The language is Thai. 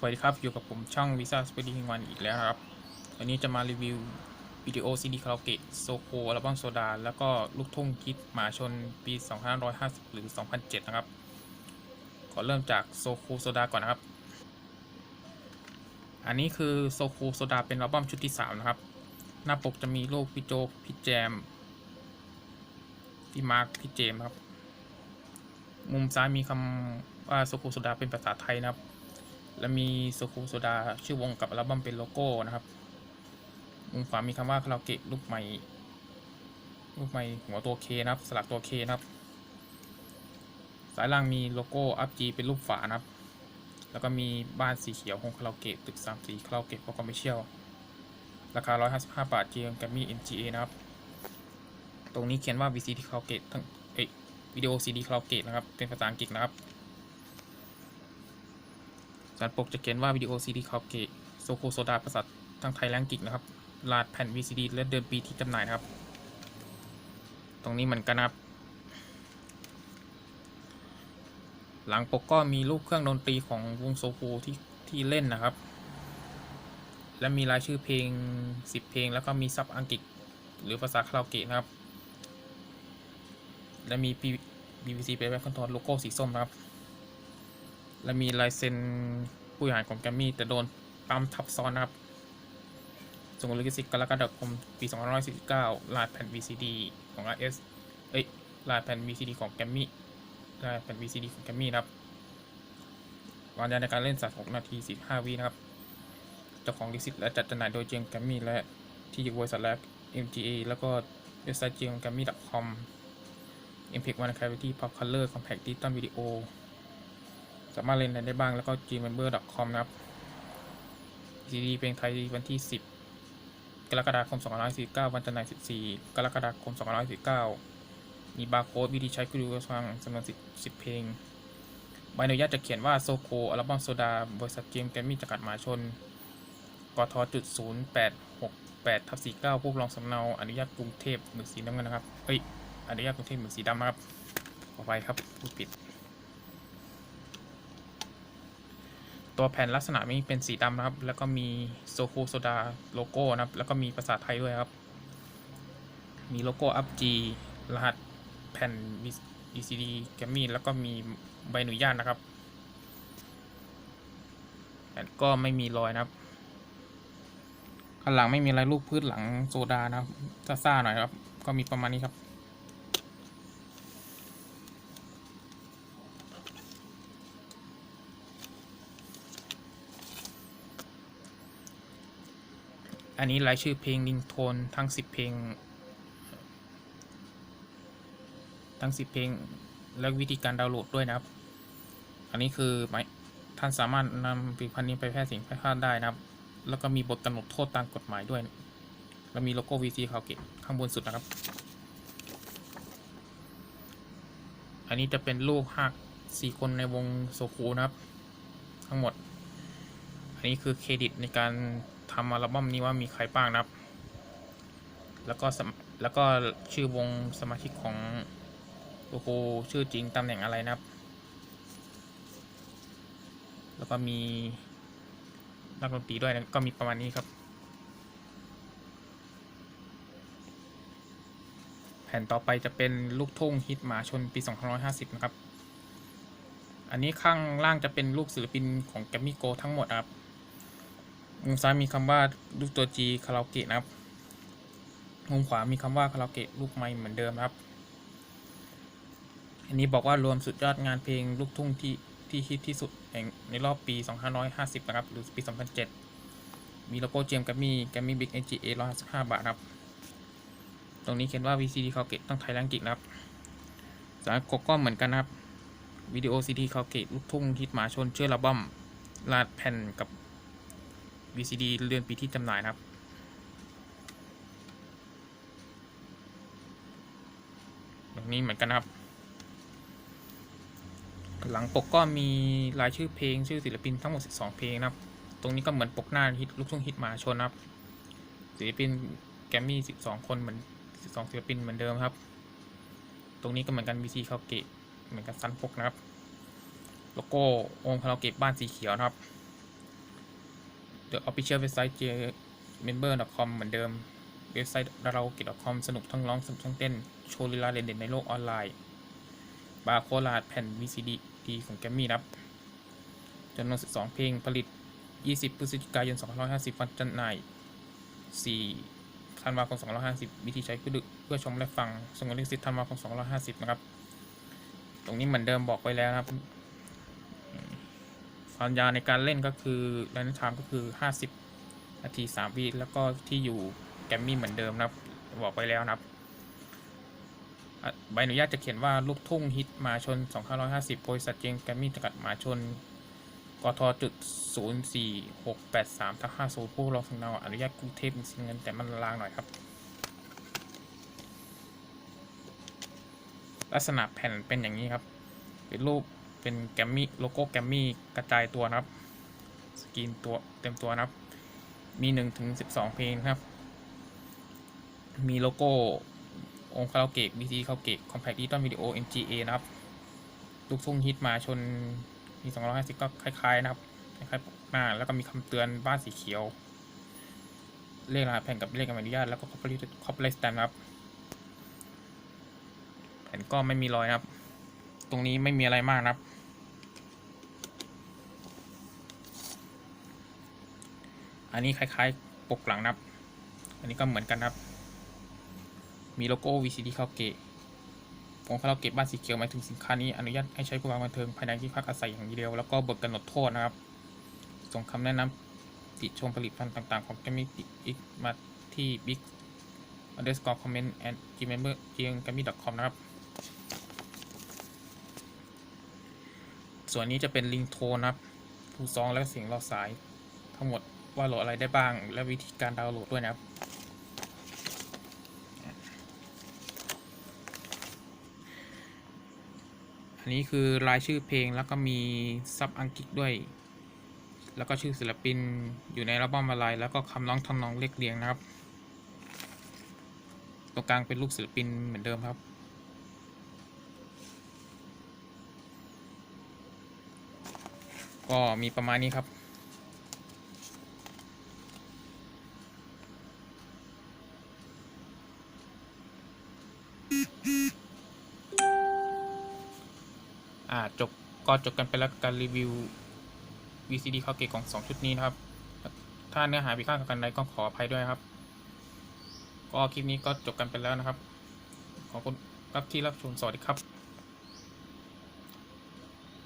สวัสดีครับ อยู่กับผมช่องวิซ่าสเปดีวันอีกแล้วครับ วันนี้จะมารีวิววิดีโอซีดีคาราโอเกะโซโคอัลบั้มโซดา แล้วก็ลูกทุ่งคิดหมาชนปี 2550 หรือ 2007 นะครับ ขอเริ่มจากโซโคโซดาก่อนนะครับ อันนี้คือโซโคโซดาเป็นอัลบั้มชุดที่ 3 นะครับ หน้าปกจะมีรูปพี่โจ๊กพี่แจมพี่มาร์คพี่เจมครับ มุมซ้ายมีคำว่าโซโคโซดาเป็นภาษาไทยนะครับ และมีโซคูโซดาชื่อวงกับอัลบั้มเป็นโลโก้นะครับ มุมขวามีคำว่าคาราโอเกะรูปใหม่รูปใหม่หัวตัวเคนะครับ สลักตัวเคนะครับ สายล่างมีโลโก้อัพจีเป็นรูปฝานะครับ แล้วก็มีบ้านสีเขียวของคาราโอเกะตึกสามสีคาราโอเกะโปรคอมเมอร์เชียลราคา 155 บาท GM แกมมี่ MGA นะครับ ตรงนี้เขียนว่า VCD คาราโอเกะทั้งเอ้ยวิดีโอ CD คาราโอเกะนะครับ เป็นภาษาอังกฤษนะครับ สารปกจะเขียนว่าวิดีโอซีดีคาเกะโซโคโซดาภาษาทั้งไทยและอังกฤษนะครับลาดแผ่น VCD และเดือนปีที่จำหน่ายครับ ตรงนี้เหมือนกันนะครับ หลังปกก็มีรูปเครื่องดนตรีของวงโซโคที่ที่เล่นนะครับ และมีรายชื่อเพลง 10 เพลง แล้วก็มีซับอังกฤษหรือภาษาคาราโอเกะนะครับ และมี BBC เป็นแบ็คคอนโทรลโลโก้สีส้มนะครับ และมีลายเซ็นผู้บริหารของแกรมมี่แต่โดนปั๊มทับซ้อนนะครับส่งลิขสิทธิ์กรกฎาคมปี2549ลายแผ่น VCD ของ RS เอ้ยลายแผ่น VCD ของแกรมมี่ลายแผ่น VCD ของแกรมมี่นะครับวันยาในการเล่นสัตว์6นาที 15 วินะครับ เจ้าของลิขสิทธิ์และจัดจำหน่ายโดยเจียงแกรมมี่และที่อยู่บริษัทแรก MGA แล้วก็เว็บไซต์เจียงแกรมมี่ .com MPEG One Clarity Pop Color Compact Digital Video สามารถเล่นได้บ้างแล้วก็ gmember.com นะครับ CD เพลงไทยวันที่ 10 กรกฎาคม 2549 วันจันทร์ที่14 กรกฎาคม 2549 มีบาร์โค้ดวิธีใช้คือดูฟังจำนวน 10 10เพลงใบอนุญาตจะเขียนว่าโซโคอัลบั้มโซดา บริษัทเกมแกรมมี่จำกัดมหาชนกทจุด0868ทับ49ผู้รองสำเนาอนุญาตกรุงเทพหมึกสีน้ำเงินนะครับ เอ้ย อนุญาตกรุงเทพหมึกสีดำนะครับ ขอไปครับ พูดผิด ตัวแผ่นลักษณะนี้เป็นสีดำนะครับ แล้วก็มีโซโคโซดาโลโก้นะครับ แล้วก็มีภาษาไทยด้วยครับ มีโลโก้อัพจีรหัสแผ่น VCD แกมมี่แล้วก็มีใบอนุญาตนะครับแผ่นก็ไม่มีรอยนะครับข้างหลังไม่มีอะไรรูปพืชหลังโซดานะครับซ่าๆหน่อยครับ ก็มีประมาณนี้ครับ อันนี้รายชื่อเพลงลิงโทนทั้ง 10 เพลง ทั้ง 10 เพลง และวิธีการดาวน์โหลดด้วยนะครับ อันนี้คือหมายท่านสามารถนำผลิตภัณฑ์นี้ไปแพร่สิ่งแพร่พลาดได้นะครับ แล้วก็มีบทกำหนดโทษตามกฎหมายด้วย แล้วมีโลโก้ VC คาเกตข้างบนสุดนะครับ อันนี้จะเป็นลูกหักสี่คนในวงโซคูนะครับ ทั้งหมด อันนี้คือเครดิตในการ ทำอัลบั้มนี้ว่ามีใครบ้างนะครับ แล้วก็แล้วก็ชื่อวงสมาชิกของโลโก้ชื่อจริงตำแหน่งอะไรนะครับ แล้วก็มีนักดนตรีด้วยนะก็มีประมาณนี้ครับ แผ่นต่อไปจะเป็นลูกทุ่งฮิตหมาชนปี 2550 นะครับ อันนี้ข้างล่างจะเป็นรูปศิลปินของแกมมี่โกทั้งหมดครับ มุมซ้ายมีคำว่ารูปตัว G คาราโอเกะนะครับ มุมขวามีคำว่าคาราโอเกะลูกไม้เหมือนเดิมครับ อันนี้บอกว่ารวมสุดยอดงานเพลงลูกทุ่งที่ที่ฮิตที่สุดแห่งในรอบปี 2550 นะครับ หรือปี 2007 มีโลโก้เจมกับมีแกมมี่บิ๊กเอจีเอ155บาทครับ ตรงนี้เขียนว่า VCD คาราโอเกะต้องไทยและอังกฤษนะครับสายกก็เหมือนกันครับ วิดีโอซีดีคาราโอเกะลูกทุ่งฮิตหมาชนเชื่อระบัมลาดแผ่นกับ VCD เรือนปีที่จำหน่ายนะครับแบบนี้เหมือนกันนะครับ หลังปกก็มีรายชื่อเพลงชื่อศิลปินทั้งหมด 12 เพลงนะครับ ตรงนี้ก็เหมือนปกหน้าฮิตลูกทุ่งฮิตมาชนนะครับ ศิลปินแกรมมี่ 12 คนเหมือน 12 ศิลปินเหมือนเดิมครับ ตรงนี้ก็เหมือนกัน VC คาราเกะเหมือนกันซันปกนะครับ โลโก้องค์คาราเกะบ้านสีเขียวนะครับ The Official Website jmember.com เหมือนเดิม เว็บไซต์เราเก .com สนุกทั้งร้องสนุกทั้งเต้น โชว์ลีลาเด่นๆในโลกออนไลน์ บาร์โคลาดแผ่น VCD ดีของแกมมี่นะครับจำนวน 12 เพลงผลิต 20 พฤศจิกายน 2550 วันจำหน่าย4ธันวาคม250 วิธีใช้เพื่อเพื่อชมและฟังสงวนลิขสิทธิ์ธันวาคม 250นะครับ ตรงนี้เหมือนเดิมบอกไว้แล้วนะครับ ความยาวในการเล่นก็คือระยะทางก็คือ 50 นาที 3 วิแล้วก็ที่อยู่แกมมี่เหมือนเดิมนะครับ บอกไว้แล้วนะครับใบอนุญาตจะเขียนว่าลูกทุ่งฮิตมาชน 2550 บริษัทเจงแกมมี่จำกัดมาชนกทจุดศูนย์สี่หกแปดสามทับห้าศูนย์ผู้รองสำเนาอนุญาตกรุงเทพมีเงินแต่มันลางหน่อยครับ ลักษณะแผ่นเป็นอย่างนี้ครับ เป็นรูป เป็นแกมมี่โลโก้แกมมี่กระจายตัวนะครับ สกรีนตัวเต็มตัวนะครับ มีหนึ่งถึงสิบสองเพลงครับ มีโลโก้องค์คาราโอเกะบีซีคาราโอเกะคอมแพคดิจิตอลวิดีโอ MGA นะครับ ลูกทุ่งฮิตมาชนมี250 ก็คล้ายๆนะครับคล้ายๆหน้าแล้วก็มีคำเตือนบ้านสีเขียว เลขรหัสแผ่นกับเลขอนุญาตแล้วก็ copyright copyright stamp นครับแผ่นก็ไม่มีรอยนะครับ ตรงนี้ไม่มีอะไรมากนะครับอันนี้คล้ายๆปกหลังนะครับ อันนี้ก็เหมือนกันนะครับ มีโลโก้ VCD คาราโอเกะองคาราโอเกะบ้านสีเขียวหมายถึงสินค้านี้อนุญาตให้ใช้เพื่อความบันเทิงภายในที่พักอาศัยอย่างเดียว แล้วก็บทกำหนดโทษนะครับ ส่งคำแนะนำติชมผลิตภัณฑ์ต่าง ๆ ของแกมมี่อีกมาที่ big underscore comment and gmember gmgami com นะครับ ส่วนนี้จะเป็นลิงโทนครับผู้ซองและเสียงรอสาย ทั้งหมดว่าโหลดอะไรได้บ้าง และวิธีการดาวน์โหลดด้วยนะครับอันนี้คือรายชื่อเพลงแล้วก็มีซับอังกฤษด้วย แล้วก็ชื่อศิลปินอยู่ในอัลบั้มอะไร แล้วก็คำร้องทำนองเลขเรียงนะครับ ตรงกลางเป็นรูปศิลปินเหมือนเดิมครับ ก็มีประมาณนี้ครับ อ่าจบก็จบกันไปแล้วการรีวิว VCD เข้าเกตของ 2 ชุดนี้นะครับ ถ้าเนื้อหาผิดพลาดกันใดก็ขออภัยด้วยครับ ก็คลิปนี้ก็จบกันไปแล้วนะครับ ขอบคุณครับที่รับชมสวัสดีครับ